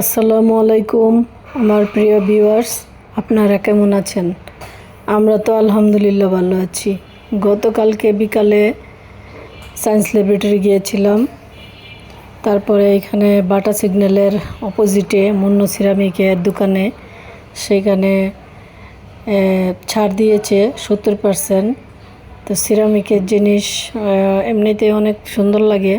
আসসালামু আলাইকুম, আমার প্রিয় ভিউয়ার্স, আপনারা কেমন আছেন? আমরা তো আলহামদুলিল্লাহ ভালো আছি। গতকালকে বিকালে সায়েন্স ল্যাবরেটরি গিয়েছিলাম। তারপরে এখানে বাটা সিগন্যালের অপোজিটে মুন্ন সিরামিকের দোকানে, সেখানে ছাড় দিয়েছে সত্তর পারসেন্ট তো সিরামিকের জিনিস এমনিতে অনেক সুন্দর লাগে।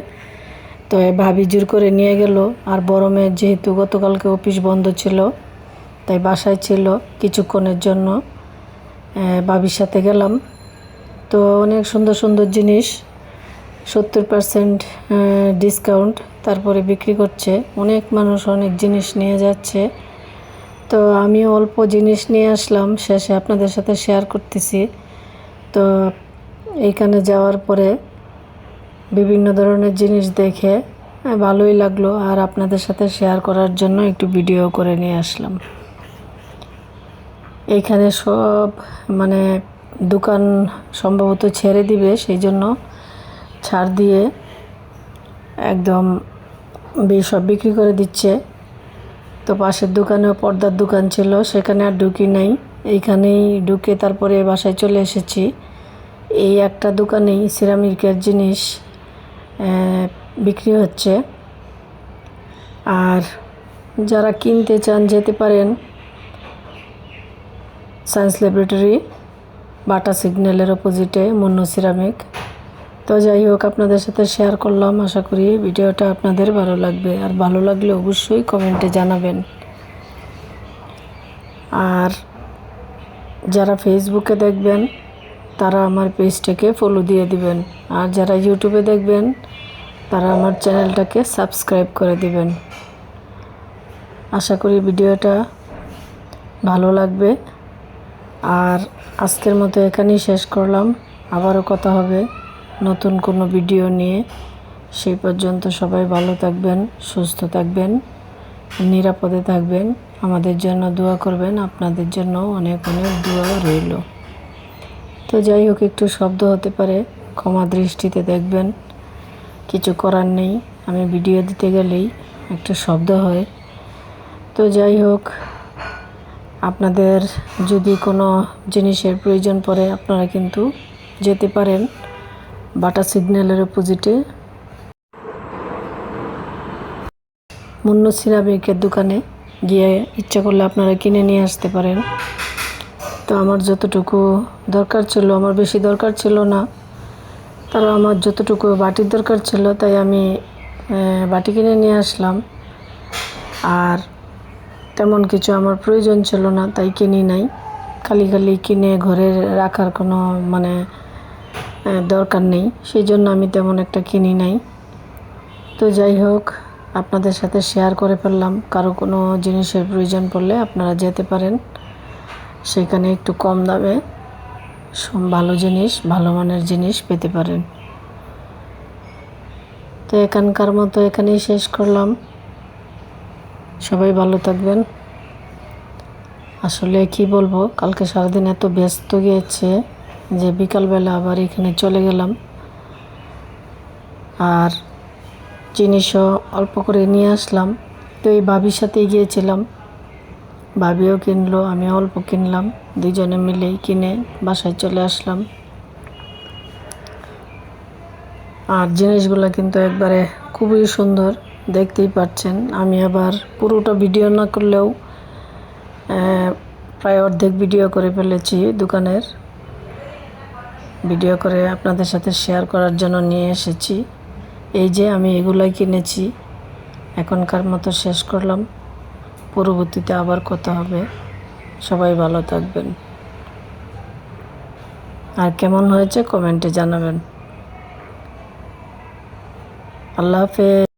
তো ভাবি জোর করে নিয়ে গেল। আর বড় মেয়ের যেহেতু গতকালকে অফিস বন্ধ ছিল, তাই বাসায় ছিল কিছুক্ষণের জন্য। ভাবির সাথে গেলাম। তো অনেক সুন্দর সুন্দর জিনিস, সত্তর পারসেন্ট ডিসকাউন্ট তারপরে বিক্রি করছে। অনেক মানুষ অনেক জিনিস নিয়ে যাচ্ছে। তো আমি অল্প জিনিস নিয়ে আসলাম, শেষে আপনাদের সাথে শেয়ার করতেছি। তো এইখানে যাওয়ার পরে বিভিন্ন ধরনের জিনিস দেখে ভালোই লাগল। আর আপনাদের সাথে শেয়ার করার জন্য একটু ভিডিও করে নিয়ে আসলাম। এইখানে সব মানে দোকান সম্ভবত ছেড়ে দিবে, সেই জন্য ছাড় দিয়ে একদম সব বিক্রি করে দিচ্ছে। তো পাশের দোকানেও পর্দার দোকান ছিল, সেখানে আর ঢুকি নাই। এইখানেই ঢুকে তারপরে বাসায় চলে এসেছি। এই একটা দোকানেই, সিরামিকের জিনিস বিক্রি হচ্ছে। আর যারা কিনতে চান, যেতে পারেন সায়েন্স ল্যাবরেটরি, বাটা সিগন্যালের অপোজিটে মুন্ন সিরামিক। তো যাই হোক, আপনাদের সাথে শেয়ার করলাম। আশা করি ভিডিওটা আপনাদের ভালো লাগবে। আর ভালো লাগলে অবশ্যই কমেন্টে জানাবেন। আর যারা ফেসবুকে দেখবেন তারা আমার পেজটাকে ফলো দিয়ে দিবেন। আর যারা ইউটিউবে দেখবেন, তারা আমার চ্যানেলটাকে সাবস্ক্রাইব করে দিবেন। আশা করি ভিডিওটা ভালো লাগবে। আর আজকের মতো এখানেই শেষ করলাম। আবারও কথা হবে নতুন কোনো ভিডিও নিয়ে। সেই পর্যন্ত সবাই ভালো থাকবেন, সুস্থ থাকবেন, নিরাপদে থাকবেন। আমাদের জন্য দোয়া করবেন। আপনাদের জন্য অনেক অনেক দোয়া রইল। তো যাই হোক, একটু শব্দ হতে পারে। ক্ষমা দৃষ্টিতে দেখবেন। কিছু করার নেই। আমি ভিডিও দিতে গেলেই একটু শব্দ হয়। তো যাই হোক, আপনাদের যদি কোনো জিনিসের প্রয়োজন পড়ে, আপনারা কিন্তু যেতে পারেন বাটা সিগন্যালের অপোজিটে মুন্ন সিরামিকের দোকানে গিয়ে ইচ্ছা করলে আপনারা কিনে নিয়ে আসতে পারেন। তো আমার যতটুকু দরকার ছিল, আমার বেশি দরকার ছিল না। তারা আমার যতটুকু বাটির দরকার ছিল, তাই আমি বাটি কিনে নিয়ে আসলাম। আর তেমন কিছু আমার প্রয়োজন ছিল না, তাই কিনি নাই। খালি খালি কিনে ঘরে রাখার কোনো মানে দরকার নেই। সেই জন্য আমি তেমন একটা কিনি নাই। তো যাই হোক, আপনাদের সাথে শেয়ার করে ফেললাম। কারও কোনো জিনিসের প্রয়োজন পড়লে আপনারা যেতে পারেন। সেখানে একটু কম দামে ভালো জিনিস, ভালো মানের জিনিস পেতে পারেন। তো এখানকার মতো এখানেই শেষ করলাম। সবাই ভালো থাকবেন। আসলে কি বলব, কালকে সারাদিন এত ব্যস্ত গিয়েছে যে বিকালবেলা আবার এখানে চলে গেলাম। আর জিনিসও অল্প করে নিয়ে আসলাম। তো এই ভাবির সাথেই গিয়েছিলাম। ভাবিও কিনলো, আমি অল্প কিনলাম। দুজনে মিলেই কিনে বাসায় চলে আসলাম। আর জিনিসগুলো কিন্তু একবারে খুবই সুন্দর, দেখতেই পাচ্ছেন। আমি আবার পুরোটা ভিডিও না করলেও প্রায় অর্ধেক ভিডিও করে ফেলেছি দোকানের। ভিডিও করে আপনাদের সাথে শেয়ার করার জন্য নিয়ে এসেছি। এই যে আমি এগুলোই কিনেছি, এখনকার মতো শেষ করলাম। পরবর্তীতে আবার কথা হবে। সবাই ভালো থাকবেন। আর কেমন হয়েছে কমেন্টে জানাবেন। আল্লাহ হাফেজ।